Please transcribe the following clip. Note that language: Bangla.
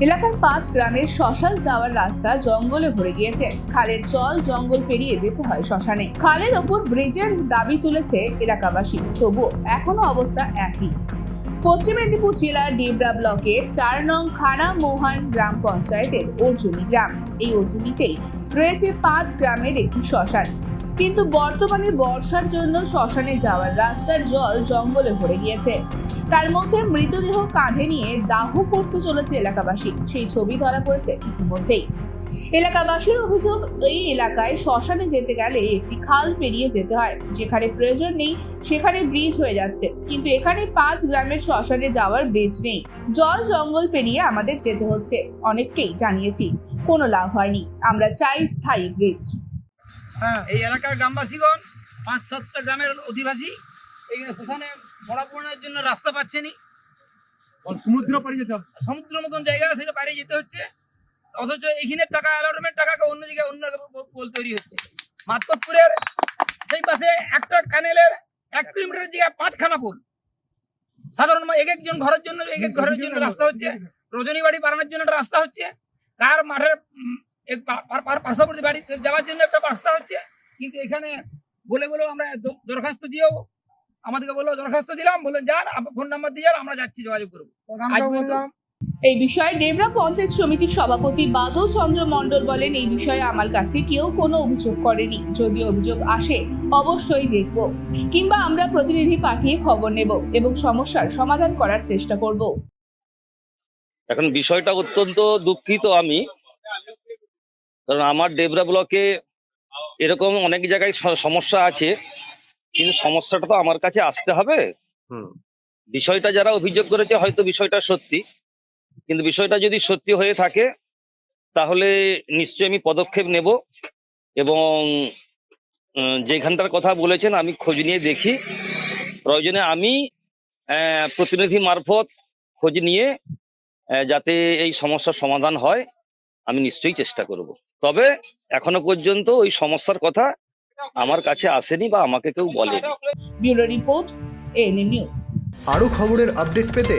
এলাকার পাঁচ গ্রামের শ্মশান যাওয়ার রাস্তা জঙ্গলে ভরে গিয়েছে। খালের জল জঙ্গল পেরিয়ে যেতে হয় শ্মশানে। খালের ওপর ব্রিজের দাবি তুলেছে এলাকাবাসী। তবুও এখনও অবস্থা একই। পশ্চিম মেদিনীপুর জেলার ডেবরা ব্লকের চার নং খানা মোহন গ্রাম পঞ্চায়েতের অর্জুনী গ্রাম। এই অর্জুনীতেই রয়েছে পাঁচ গ্রামের একটি শ্মশান। কিন্তু বর্তমানে বর্ষার জন্য শ্মশানে যাওয়ার রাস্তার জল জঙ্গলে ভরে গিয়েছে। তার মধ্যে মৃতদেহ কাঁধে নিয়ে দাহ করতে চলেছে এলাকাবাসী। সেই ছবি ধরা পড়েছে ইতিমধ্যেই। এলাকাবাসীর অভিযোগ এই এলাকায় শ্মশানে যেতে গেলে একটি খাল পেরিয়ে যেতে হয়। যেখানে প্রয়োজন নেই সেখানে ব্রিজ হয়ে যাচ্ছে। কিন্তু এখানে পাঁচ গ্রামের শ্মশানে যাওয়ার ব্রিজ নেই। জল জঙ্গল পেরিয়ে আমাদের যেতে হচ্ছে। অনেককেই জানিয়েছি কোনো লাভ হয়নি। আমরা চাই স্থায়ী ব্রিজ। হ্যাঁ এই এলাকার গ্রামবাসীগণ পাঁচ সাতটা গ্রামের অধিবাসী এই শ্মশানে পড়াপড়ার জন্য রাস্তা পাচ্ছেনি। সমুদ্র পাড়ি যেতে হবে। সমুদ্র মতন জায়গা সেটা বাইরে যেতে হচ্ছে। অথচ এখানে টাকা অ্যালটমেন্ট টাকাকে অন্য জায়গায় অন্য পোল তৈরি হচ্ছে। মাতকতপুরের সেই পাশে একটা ক্যানেলের এক কিলোমিটারের জায়গায় পাঁচখানা পোল। সাধারণ এক একজন ঘরের জন্য এক এক ঘরের জন্য রাস্তা হচ্ছে। রজনী বাড়ি বাড়ানোর জন্য একটা রাস্তা হচ্ছে। তার মাঠের পার্শ্ববর্তী বাড়ি যাওয়ার জন্য একটা রাস্তা হচ্ছে। কিন্তু এখানে বলে বলেও আমরা দরখাস্ত দিয়েও আমাদেরকে বলল দরখাস্ত দিলাম। বললেন যান ফোন নাম্বার দিয়ে আমরা যাচ্ছি যোগাযোগ করব। এই বিষয়ে ডেবরা পঞ্চায়েত সমিতির সভাপতি বাদল চন্দ্র মণ্ডল বলেন এই বিষয়ে আমার কাছে কেউ কোনো অভিযোগ করেনি। যদি অভিযোগ আসে অবশ্যই দেখব। কিংবা আমরা প্রতিনিধি পাঠিয়ে খবর নেব এবং সমস্যার সমাধান করার চেষ্টা করব। এখন বিষয়টা অত্যন্ত দুঃখিত আমি। কারণ আমার ডেবরা ব্লকে এরকম অনেক জায়গায় সমস্যা আছে। কিন্তু সমস্যাটা তো আমার কাছে আসতে হবে। বিষয়টা যারা অভিযোগ করেছে হয়তো বিষয়টা সত্যি। কিন্তু বিষয়টা যদি সত্যি হয়ে থাকে তাহলে নিশ্চয়ই আমি পদক্ষেপ নেব এবং যেখানটার কথা বলেছেন আমি খোঁজ নিয়ে দেখি। প্রয়োজনে আমি প্রতিনিধি মারফত খোঁজ নিয়ে যাতে এই সমস্যার সমাধান হয় আমি নিশ্চয়ই চেষ্টা করব। তবে এখনও পর্যন্ত ওই সমস্যার কথা আমার কাছে আসেনি বা আমাকে কেউ বলেনি। Bureau report ANM news. আরও খবরের আপডেট পেতে